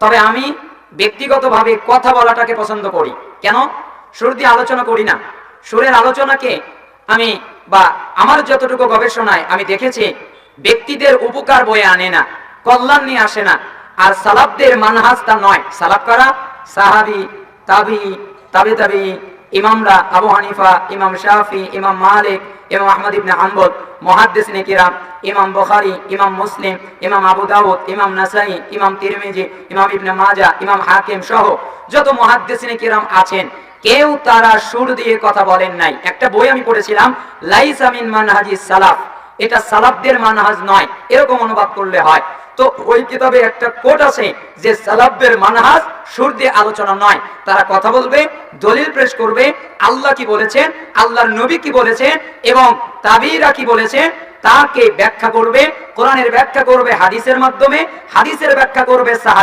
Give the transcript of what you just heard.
তবে আমি ব্যক্তিগতভাবে কথা বলাটাকে পছন্দ করি। কেন? সুর দিয়ে আলোচনা করি না। সুরের আলোচনাকে আমি বা আমার যতটুকু গবেষণায় আমি দেখেছি, ব্যক্তিদের উপকার বয়ে আনে না, কল্যাণ নিয়ে আসে না। আর সালাবদের মানহাজ তা নয়। সালাব করা? সাহাবি, তাবি, তাবে তাবি ইমামরা আবু হানিফা, ইমাম শাহি ইমাম মালিক, ইমাম আহমদ ইবনে হাম্বল মহাদ্দেশ নেকিরাম ইমাম বখারি, ইমাম মুসলিম, ইমাম আবু দাউদ, ইমাম নাসাই, ইমাম তিরমিজি, ইমাম ইবনে মাজা ইমাম হাকিম সহ যত মহাদ্দেশ নেকিরাম আছেন, কেউ তারা সুর দিয়ে কথা বলেন নাই। একটা বই আমি পড়েছিলাম লাইসামিন মানহাজি সালাফ। এটা সালাফদের মানহাজ নয়, এরকম অনুবাদ করলে হয়। তো ওই কিতাবে একটা কোট আছে যে সালাফদের মানহাজ সুর দিয়ে আলোচনা নয়। তারা কথা বলবে, দলিল পেশ করবে, আল্লাহ কি বলেছেন, আল্লাহর নবী কি বলেছেন এবং তাবিরা কি বলেছেন, তাকে ব্যাখ্যা করবে, কোরআনের ব্যাখ্যা করবে, হাদিসের মাধ্যমে, হাদিসের ব্যাখ্যা করবে